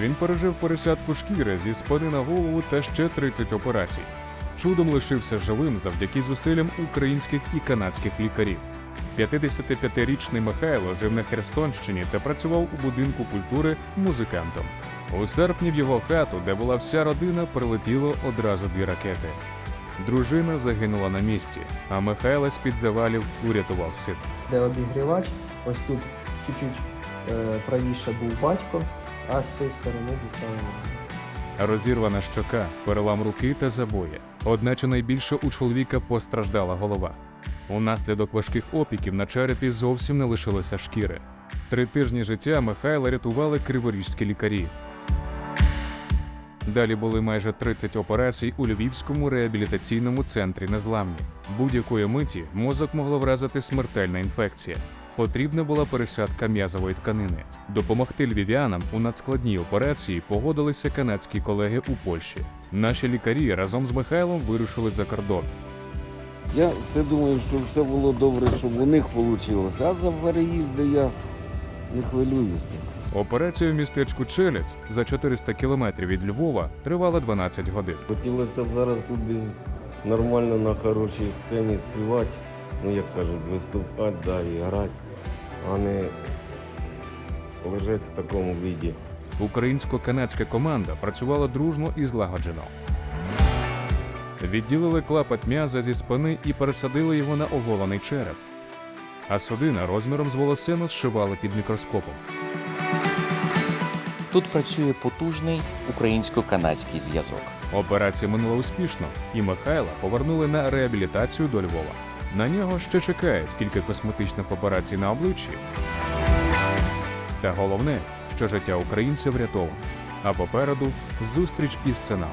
Він пережив пересадку шкіри зі спини на голову та ще 30 операцій. Чудом лишився живим завдяки зусиллям українських і канадських лікарів. 55-річний Михайло жив на Херсонщині та працював у будинку культури музикантом. У серпні в його хату, де була вся родина, прилетіло одразу дві ракети. Дружина загинула на місці, а Михайло з-під завалів урятував сина. де обігрівач. Ось тут чуть-чуть е, правіше був батько, а з цієї сторони дістали. Розірвана щока, перелам руки та забої. Одначе найбільше у чоловіка постраждала голова. Унаслідок важких опіків на черепі зовсім не лишилося шкіри. Три тижні життя Михайла рятували криворіжські лікарі. Далі були майже 30 операцій у Львівському реабілітаційному центрі незламні. Будь-якої миті мозок могла вразити смертельна інфекція. Потрібна була пересадка м'язової тканини. Допомогти львів'янам у надскладній операції погодилися канадські колеги у Польщі. Наші лікарі разом з Михайлом вирушили за кордон. Я все думаю, що все було добре, щоб у них вийшло. А за переїзди я не хвилююся. Операція в містечку Челець за 400 кілометрів від Львова тривала 12 годин. Хотілося б зараз тут десь нормально на хорошій сцені співати, ну як кажуть, виступати, да, і грати, а не лежати в такому віді. Українсько-канадська команда працювала дружно і злагоджено. Відділили клапоть м'яза зі спини і пересадили його на оголений череп. А судина розміром з волосину зшивали під мікроскопом. Тут працює потужний українсько-канадський зв'язок. Операція минула успішно, і Михайла повернули на реабілітацію до Львова. На нього ще чекають кілька косметичних операцій на обличчі. Та головне, що життя українця врятовано. А попереду зустріч із сином.